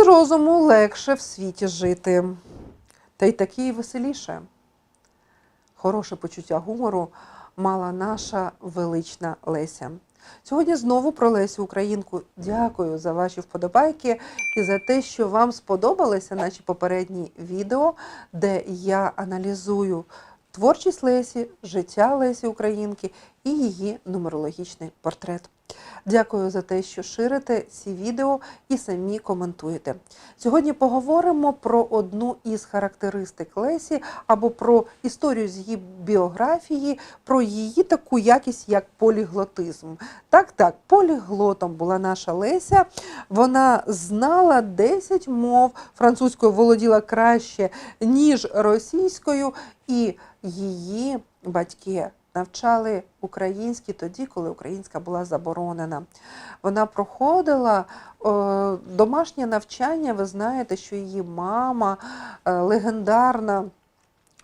Без розуму легше в світі жити, та й таки і веселіше. Хороше почуття гумору мала наша велична Леся. Сьогодні знову про Лесю Українку. Дякую за ваші вподобайки і за те, що вам сподобалися наші попередні відео, де я аналізую творчість Лесі, життя Лесі Українки і її нумерологічний портрет. Дякую за те, що ширите ці відео і самі коментуєте. Сьогодні поговоримо про одну із характеристик Лесі або про історію з її біографії, про її таку якість, як поліглотизм. Так, так, поліглотом була наша Леся. Вона знала 10 мов, французькою володіла краще, ніж російською, і її батьки навчали українські тоді, коли українська була заборонена. Вона проходила е, домашнє навчання. Ви знаєте, що її мама е, легендарна.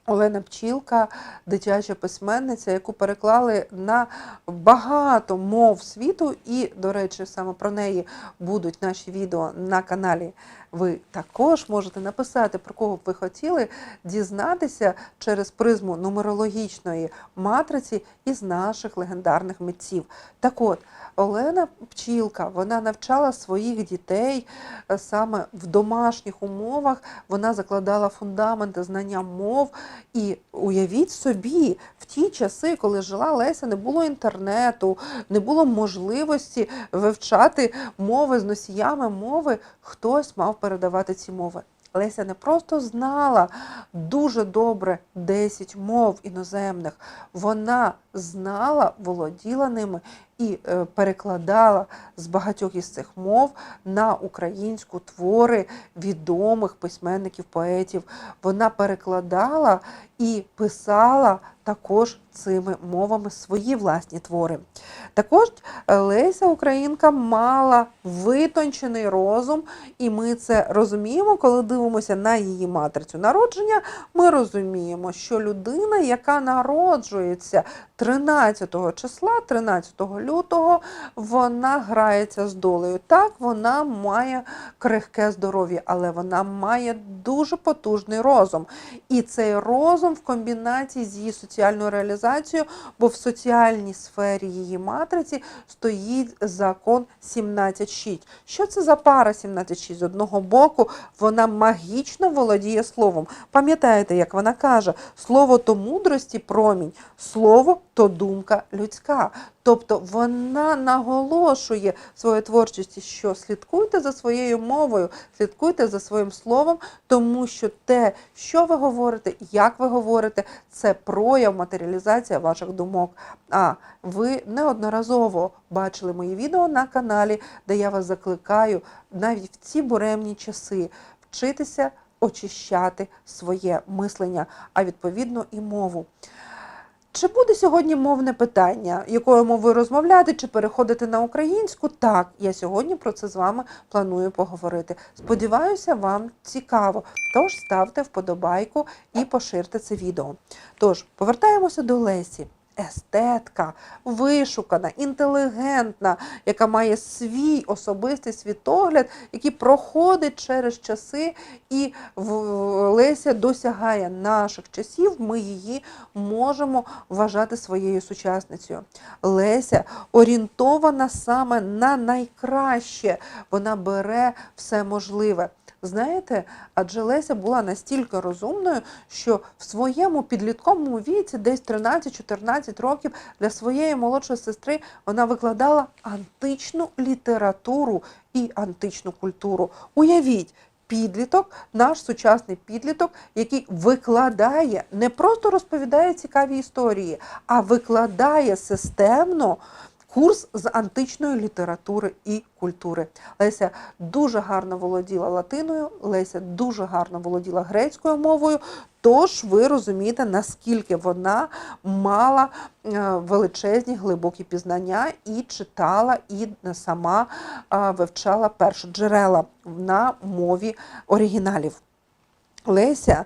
Олена Пчілка, дитяча письменниця, яку переклали на багато мов світу, і, до речі, саме про неї будуть наші відео на каналі. Ви також можете написати, про кого б ви хотіли дізнатися через призму нумерологічної матриці із наших легендарних митців. Так от, Олена Пчілка вона навчала своїх дітей е, саме в домашніх умовах. Вона закладала фундаменти знання мов. І уявіть собі, в ті часи, коли жила Леся, не було інтернету, не було можливості вивчати мови з носіями мови. Хтось мав передавати ці мови. Леся не просто знала дуже добре 10 мов іноземних, вона знала, володіла ними і е, перекладала з багатьох із цих мов на українську твори відомих письменників, поетів. Вона перекладала і писала також цими мовами свої власні твори. Також е, Леся Українка мала витончений розум, і ми це розуміємо, коли дивимося на її матрицю народження. Ми розуміємо, що людина, яка народжується 13 числа, 13 лютого, вона грається з долею. Так, вона має крихке здоров'я, але вона має дуже потужний розум. І цей розум в комбінації з її соціальною реалізацією, бо в соціальній сфері її матриці стоїть закон 17.6. Що це за пара 17.6? З одного боку, вона магічно володіє словом. Пам'ятаєте, як вона каже, слово то мудрості промінь, слово то думка людська. Тобто вона наголошує в своїй творчості, що слідкуйте за своєю мовою, слідкуйте за своїм словом, тому що те, що ви говорите, як ви говорите, це прояв матеріалізація ваших думок. А ви неодноразово бачили мої відео на каналі, де я вас закликаю навіть в ці буремні часи вчитися очищати своє мислення, а відповідно і мову. Чи буде сьогодні мовне питання, якою мовою розмовляти, чи переходити на українську? Так, я сьогодні про це з вами планую поговорити. Сподіваюся, вам цікаво. Тож ставте вподобайку і поширте це відео. Тож, повертаємося до Лесі. Естетка, вишукана, інтелігентна, яка має свій особистий світогляд, який проходить через часи, і Леся досягає наших часів. Ми її можемо вважати своєю сучасницею. Леся орієнтована саме на найкраще. Вона бере все можливе. Знаєте, адже Леся була настільки розумною, що в своєму підлітковому віці, десь 13-14 років, для своєї молодшої сестри вона викладала античну літературу і античну культуру. Уявіть. Підліток, наш сучасний підліток, який викладає, не просто розповідає цікаві історії, а викладає системно курс з античної літератури і культури. Леся дуже гарно володіла латиною, Леся дуже гарно володіла грецькою мовою. Тож ви розумієте, наскільки вона мала е, величезні глибокі пізнання і читала, і сама вивчала першоджерела на мові оригіналів. Леся,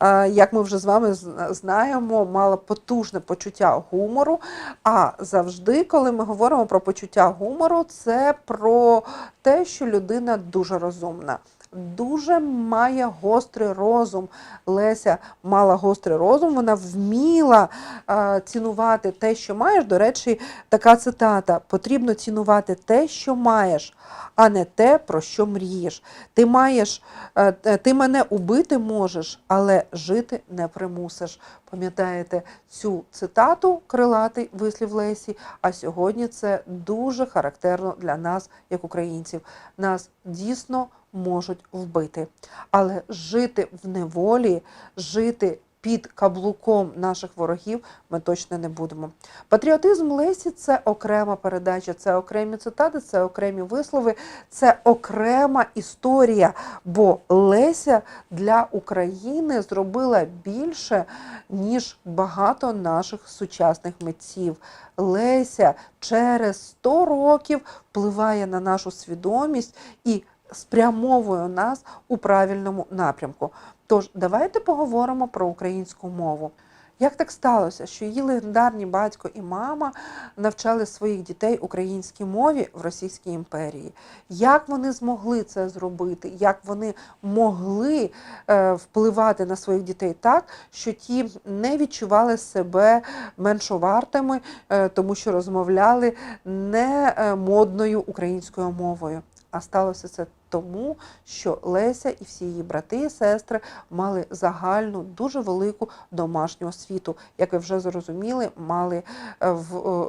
е, як ми вже з вами знаємо, мала потужне почуття гумору. А завжди, коли ми говоримо про почуття гумору, це про те, що людина дуже розумна. Дуже має гострий розум. Леся мала гострий розум, вона вміла е, цінувати те, що маєш. До речі, така цитата: потрібно цінувати те, що маєш, а не те, про що мрієш. Ти маєш, е, е, ти мене убити можеш, але жити не примусиш. Пам'ятаєте цю цитату, крилатий вислів Лесі? А сьогодні це дуже характерно для нас, як українців. Нас дійсно можуть вбити. Але жити в неволі, жити під каблуком наших ворогів ми точно не будемо. Патріотизм Лесі це окрема передача, це окремі цитати, це окремі вислови, це окрема історія. Бо Леся для України зробила більше, ніж багато наших сучасних митців. Леся через 100 років впливає на нашу свідомість і спрямовує нас у правильному напрямку. Тож давайте поговоримо про українську мову. Як так сталося, що її легендарні батько і мама навчали своїх дітей українській мові в Російській імперії? Як вони змогли це зробити? Як вони могли е, впливати на своїх дітей так, що ті не відчували себе меншовартими, е, тому що розмовляли не е, модною українською мовою? А сталося це тому, що Леся і всі її брати і сестри мали загальну, дуже велику домашню освіту. Як ви вже зрозуміли, мали е, е,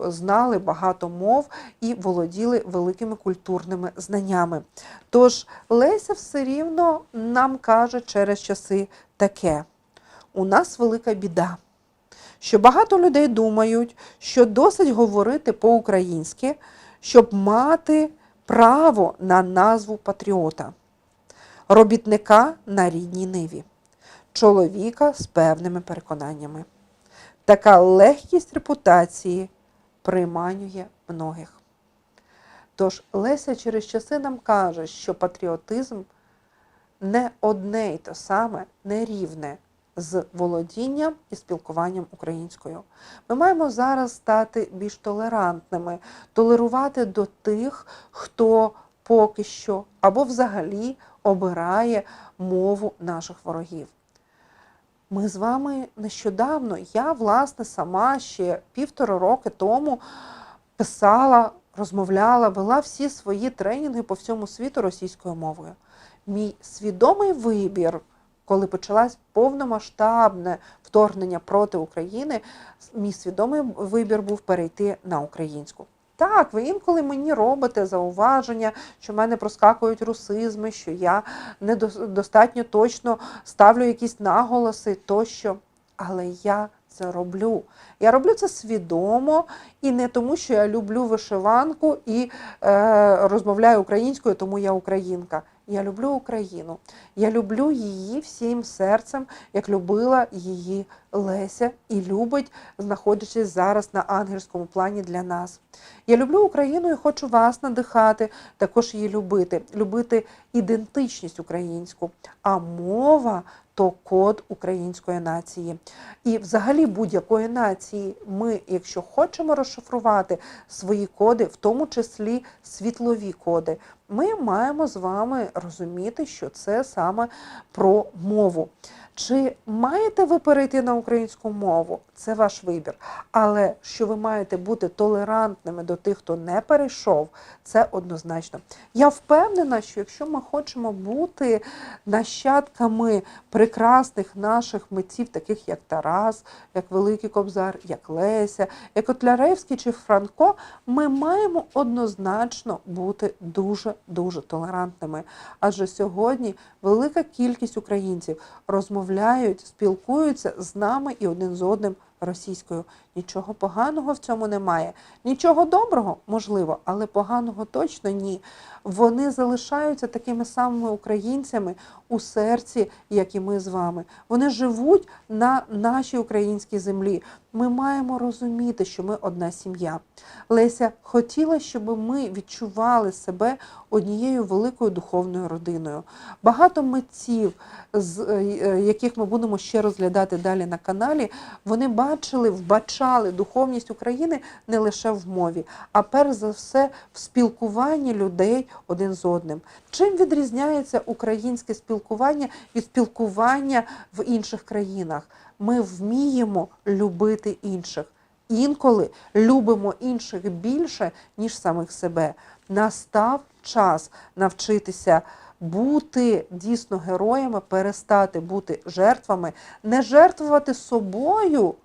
знали багато мов і володіли великими культурними знаннями. Тож Леся все рівно нам каже через часи таке: у нас велика біда. Що багато людей думають, що досить говорити по-українськи, щоб мати право на назву патріота, робітника на рідній ниві, чоловіка з певними переконаннями. Така легкість репутації приманює многих. Тож Леся через часи нам каже, що патріотизм не одне й те саме, не рівне з володінням і спілкуванням українською. Ми маємо зараз стати більш толерантними, толерувати до тих, хто поки що або взагалі обирає мову наших ворогів. Ми з вами нещодавно, я, власне, сама ще півтора роки тому писала, розмовляла, вела всі свої тренінги по всьому світу російською мовою. Мій свідомий вибір коли почалась повномасштабне вторгнення проти України, мій свідомий вибір був перейти на українську. Так, ви інколи мені робите зауваження, що в мене проскакують русизми, що я недостатньо точно ставлю якісь наголоси тощо. Але я це роблю. Я роблю це свідомо і не тому, що я люблю вишиванку і е, розмовляю українською, тому я українка. Я люблю Україну. Я люблю її всім серцем, як любила її Леся і любить, знаходячись зараз на ангельському плані для нас. Я люблю Україну і хочу вас надихати, також її любити, любити ідентичність українську. А мова то код української нації. І взагалі будь-якої нації ми, якщо хочемо розшифрувати свої коди, в тому числі світлові коди, ми маємо з вами розуміти, що це саме про мову. Чи маєте ви перейти на українську мову? Це ваш вибір. Але що ви маєте бути толерантними до тих, хто не перейшов, це однозначно. Я впевнена, що якщо ми хочемо бути нащадками прекрасних наших митців, таких як Тарас, як Великий Кобзар, як Леся, як Отляревський чи Франко, ми маємо однозначно бути дуже-дуже толерантними. Адже сьогодні велика кількість українців розмовляють, спілкуються з нами і один з одним російською. Нічого поганого в цьому немає. Нічого доброго, можливо, але поганого точно ні. Вони залишаються такими самими українцями у серці, як і ми з вами. Вони живуть на нашій українській землі. Ми маємо розуміти, що ми одна сім'я. Леся хотіла, щоб ми відчували себе однією великою духовною родиною. Багато митців, з е, яких ми будемо ще розглядати далі на каналі, вони бачать бачили, вбачали духовність України не лише в мові, а перш за все в спілкуванні людей один з одним. Чим відрізняється українське спілкування від спілкування в інших країнах? Ми вміємо любити інших. Інколи любимо інших більше, ніж самих себе. Настав час навчитися бути дійсно героями, перестати бути жертвами, не жертвувати собою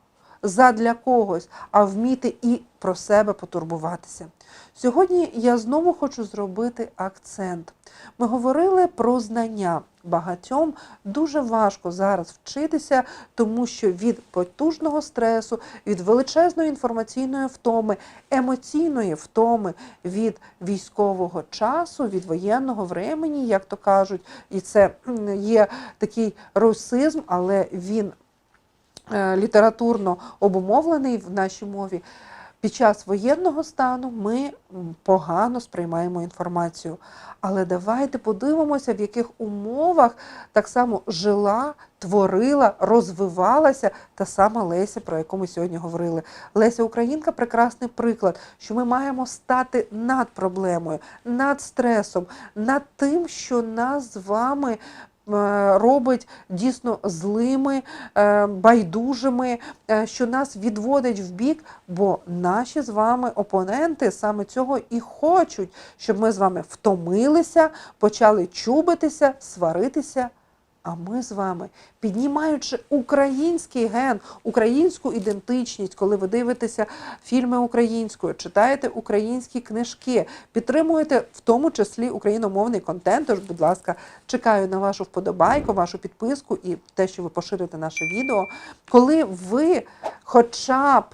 задля когось, а вміти і про себе потурбуватися. Сьогодні я знову хочу зробити акцент. Ми говорили про знання. Багатьом дуже важко зараз вчитися, тому що від потужного стресу, від величезної інформаційної втоми, емоційної втоми від військового часу, від воєнного времені, як то кажуть, і це є такий русизм, але він літературно обумовлений в нашій мові. Під час воєнного стану ми погано сприймаємо інформацію. Але давайте подивимося, в яких умовах так само жила, творила, розвивалася та сама Леся, про яку ми сьогодні говорили. Леся Українка прекрасний приклад, що ми маємо стати над проблемою, над стресом, над тим, що нас з вами е, робить дійсно злими, е, байдужими, е, що нас відводить в бік, бо наші з вами опоненти саме цього і хочуть, щоб ми з вами втомилися, почали чубитися, сваритися. А ми з вами, піднімаючи український ген, українську ідентичність, коли ви дивитеся фільми українською, читаєте українські книжки, підтримуєте в тому числі україномовний контент. Тож, будь ласка, чекаю на вашу вподобайку, вашу підписку і те, що ви поширите наше відео. Коли ви хоча б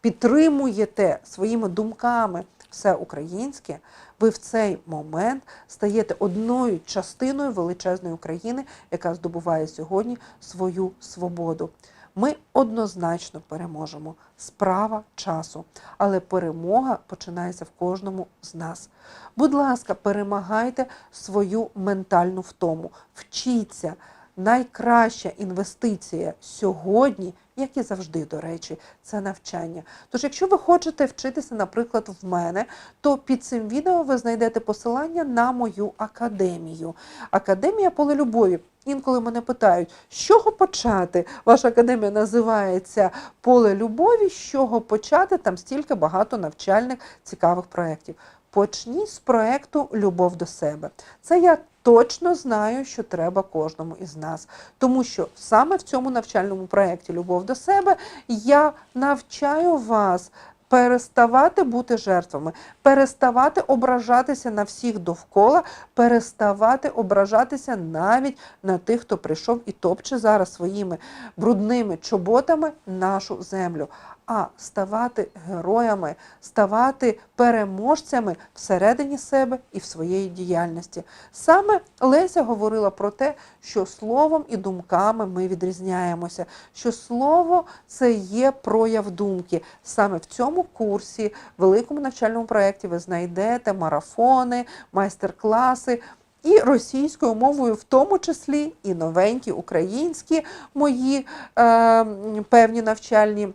підтримуєте своїми думками все українське, ви в цей момент стаєте одною частиною величезної України, яка здобуває сьогодні свою свободу. Ми однозначно переможемо. Справа часу, але перемога починається в кожному з нас. Будь ласка, перемагайте свою ментальну втому, вчіться. Найкраща інвестиція сьогодні, як і завжди, до речі, це навчання. Тож, якщо ви хочете вчитися, наприклад, в мене, то під цим відео ви знайдете посилання на мою академію. Академія поле любові. Інколи мене питають, з чого почати? Ваша академія називається Поле любові. З чого почати? Там стільки багато навчальних цікавих проєктів. Почніть з проєкту Любов до себе. Це я точно знаю, що треба кожному із нас. Тому що саме в цьому навчальному проєкті Любов до себе я навчаю вас. Переставати бути жертвами, переставати ображатися на всіх довкола, переставати ображатися навіть на тих, хто прийшов і топче зараз своїми брудними чоботами нашу землю, а ставати героями, ставати переможцями всередині себе і в своєї діяльності. Саме Леся говорила про те, що словом і думками ми відрізняємося, що слово це є прояв думки. Саме в цьому курсі, великому навчальному проєкті, ви знайдете марафони, майстер-класи. І російською мовою, в тому числі, і новенькі українські мої е, певні навчальні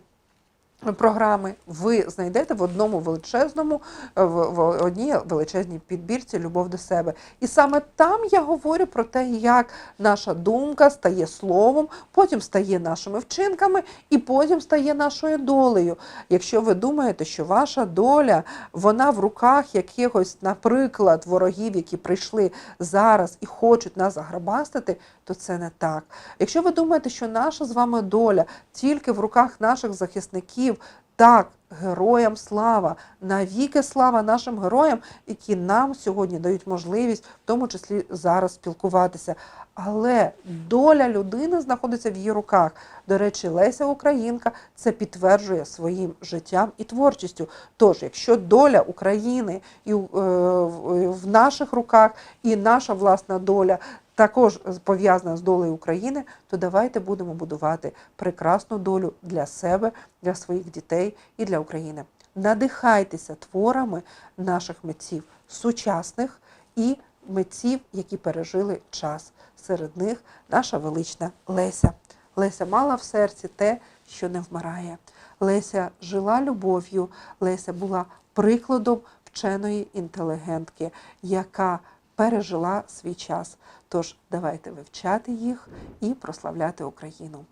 програми ви знайдете в одному величезному, е, в, в одній величезній підбірці Любов до себе. І саме там я говорю про те, як наша думка стає словом, потім стає нашими вчинками і потім стає нашою долею. Якщо ви думаєте, що ваша доля вона в руках якихось, наприклад, ворогів, які прийшли зараз і хочуть нас заграбастити, то це не так. Якщо ви думаєте, що наша з вами доля тільки в руках наших захисників, так, героям слава, навіки слава нашим героям, які нам сьогодні дають можливість, в тому числі зараз спілкуватися. Але доля людини знаходиться в її руках. До речі, Леся Українка це підтверджує своїм життям і творчістю. Тож, якщо доля України і е, в- в наших руках, і наша власна доля також пов'язана з долею України, то давайте будемо будувати прекрасну долю для себе, для своїх дітей і для України. Надихайтеся творами наших митців сучасних і митців, які пережили час. Серед них наша велична Леся. Леся мала в серці те, що не вмирає. Леся жила любов'ю, Леся була прикладом вченої інтелігентки, яка пережила свій час. Тож давайте вивчати їх і прославляти Україну.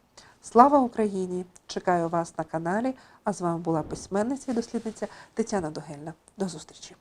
Слава Україні! Чекаю вас на каналі. А з вами була письменниця і дослідниця Тетяна Догельна. До зустрічі!